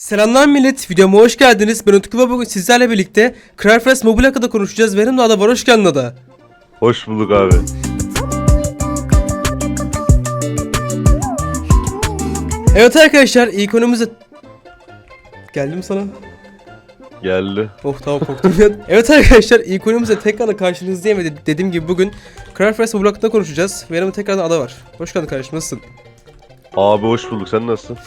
Selamlar millet, videoma hoş geldiniz. Ben Utku ve bugün sizlerle birlikte Cryfresh Mobile hakkında konuşacağız. Benim de Ada var, hoş geldin Ada. Hoş bulduk abi. Evet arkadaşlar, ilk konumuza... Geldim sana. Geldi. Oh tamam korktum ya. evet arkadaşlar, ilk konumuzda tekrardan karşınızdayım ve de- dediğim gibi bugün Cryfresh Mobile hakkında konuşacağız. Yanımda tekrardan Ada var. Hoş geldin kardeşim, nasılsın? Abi hoş bulduk. Sen nasılsın?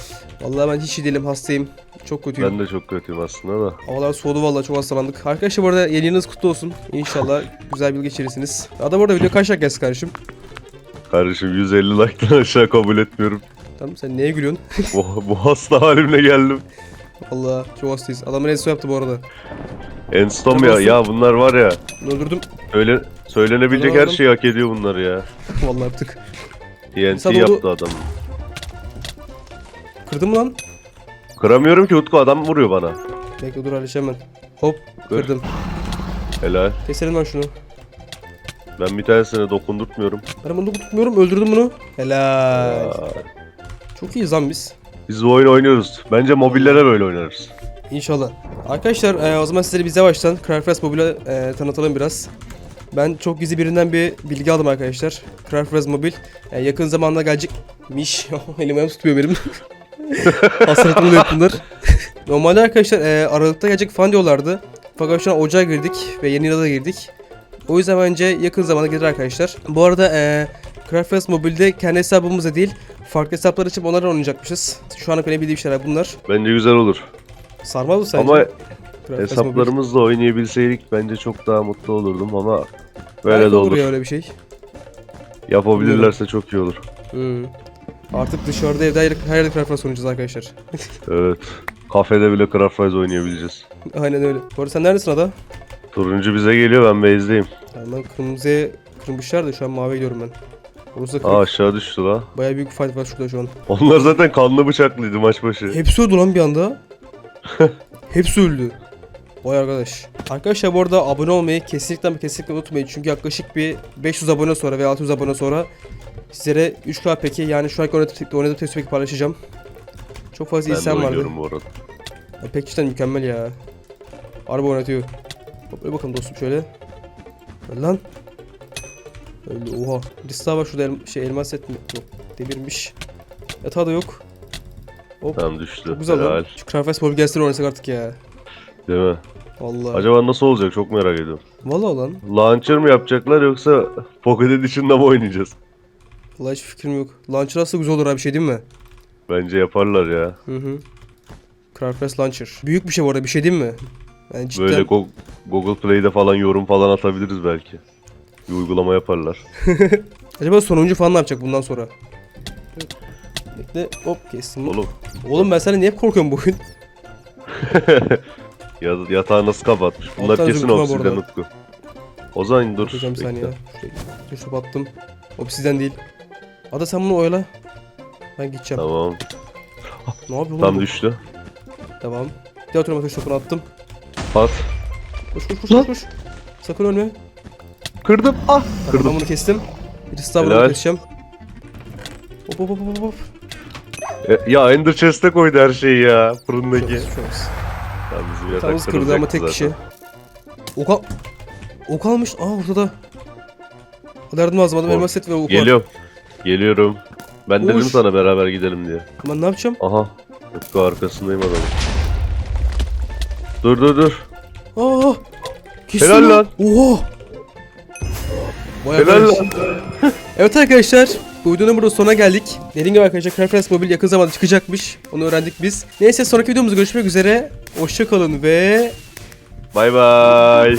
Vallahi ben hiç iyi değilim, hastayım. Çok kötüyüm. Ben de çok kötüyüm aslında da. Havalar soğudu vallahi çok hastalandık. Arkadaşlar bu arada yeni yılınız kutlu olsun. İnşallah güzel bir yıl geçirirsiniz. Ada bu arada video kaç like gelsin kardeşim? Kardeşim 150 like'dan aşağı kabul etmiyorum. Tamam sen neye gülüyorsun? bu, bu hasta halimle geldim. Allah çok hastayız. Adamın en yaptı bu arada. Enstom ya. Ya bunlar var ya. Öldürdüm. Söyle, söylenebilecek her şeyi hak ediyor bunlar ya. Vallahi artık. TNT Sen oldu- yaptı adam. Kırdım mı lan? Kıramıyorum ki Utku adam vuruyor bana. Bekle dur halledeceğim ben. Hop Kır. kırdım. Helal. Keselim ben şunu. Ben bir tanesine dokundurtmuyorum. Ben bunu tutmuyorum öldürdüm bunu. Helal. Aa, Çok iyiyiz lan biz. Biz bu oyunu oynuyoruz. Bence mobillere böyle oynarız. İnşallah. Arkadaşlar e, o zaman sizleri bize baştan Craftfest Mobile'e e, tanıtalım biraz. Ben çok gizli birinden bir bilgi aldım arkadaşlar. Craftfest Mobile e, yakın zamanda gelecekmiş. Elim ayağım tutmuyor benim. Hastalıklı bunlar. Normalde arkadaşlar e, Aralık'ta gelecek falan diyorlardı. Fakat şu an Ocağa girdik ve yeni yıla da girdik. O yüzden bence yakın zamanda gelir arkadaşlar. Bu arada e, Craftfest Mobile'de kendi hesabımızda değil farklı hesaplar açıp onlardan oynayacakmışız. Şu kadar bildiğim şeyler bunlar. Bence güzel olur. Sarmaz mı sence? Ama Craftfest Mobile? hesaplarımızla oynayabilseydik bence çok daha mutlu olurdum ama böyle Belki de olur. ya öyle bir şey. Yapabilirlerse çok iyi olur. Hmm. Artık dışarıda evde her, her yerde Craftfest oynayacağız arkadaşlar. Evet. Kafede bile Craft Rise oynayabileceğiz. Aynen öyle. Bu arada sen neredesin ada? Turuncu bize geliyor ben base'deyim. Yani ben kırmızıya kırmışlar da şu an maviye gidiyorum ben. Orası da Aa kırık. aşağı düştü la. Bayağı büyük bir fight var şurada şu an. Onlar zaten kanlı bıçaklıydı maç başı. Hepsi öldü lan bir anda. Hepsi öldü. Vay arkadaş. Arkadaşlar bu arada abone olmayı kesinlikle kesinlikle unutmayın. Çünkü yaklaşık bir 500 abone sonra veya 600 abone sonra sizlere 3K peki yani şu anki oynadığım test peki paylaşacağım. Çok fazla Ben insan vardı. oynuyorum bu arada. Ya pek cidden mükemmel ya. Araba oynatıyor. Hop öyle bakalım dostum şöyle. Öyle lan. Öyle oha. Birisi daha var şurada el- şey elmas set mi? Yok. Demirmiş. Yatağı da yok. Hop. Tamam düştü. Çok güzel Helal. lan. Şu Craftfest Mobile gelsin oynasak artık ya. Değil mi? Vallahi. Acaba nasıl olacak çok merak ediyorum. Vallahi lan. Launcher mı yapacaklar yoksa Pocket Edition'da mı oynayacağız? Vallahi hiç fikrim yok. Launcher aslında güzel olur abi bir şey değil mi? Bence yaparlar ya. Hı hı. Craftfest Launcher. Büyük bir şey bu arada bir şey değil mi? Yani cidden... Böyle Go- Google Play'de falan yorum falan atabiliriz belki. Bir uygulama yaparlar. Acaba sonuncu falan ne yapacak bundan sonra? Bekle hop kestim. Oğlum Oğlum ben senden niye korkuyorum bugün? ya, yatağı nasıl kapatmış? Bunlar Alttan kesin arada. Utku. O zaman dur. Bakacağım bir saniye. Şuraya düşüp attım. Obsiden değil. Ada sen bunu oyala. Ben gideceğim. Tamam. Ne yapıyor Tam oğlum? düştü. Tamam. Diğer tarafa ateş topunu attım. At. Koş koş koş koş koş. Sakın ölme. Kırdım. Ah. Tamam, ben Kırdım. bunu kestim. Birisi daha Helal. bunu keseceğim. Hop hop hop hop hop. E, ya Ender Chest'e koydu her şeyi ya. Fırındaki. Şöyle, şöyle. Tamam bizim Tamız yatak kırdı ama tek kişi. zaten. Ok al... Ok almış. Aa ortada. Hadi yardım lazım adam elmas set ve ok var. Geliyorum. Geliyorum. Ben dedim Uş. sana beraber gidelim diye. Ben ne yapacağım? Aha. Utku arkasındayım adamın. Dur dur dur. Aa! Kestim Helal lan. Oha! Vay Helal lan. Evet arkadaşlar. Bu videonun burada sonuna geldik. Dediğim gibi arkadaşlar Craftfest Mobile yakın zamanda çıkacakmış. Onu öğrendik biz. Neyse sonraki videomuzda görüşmek üzere. Hoşçakalın ve... Bay bay.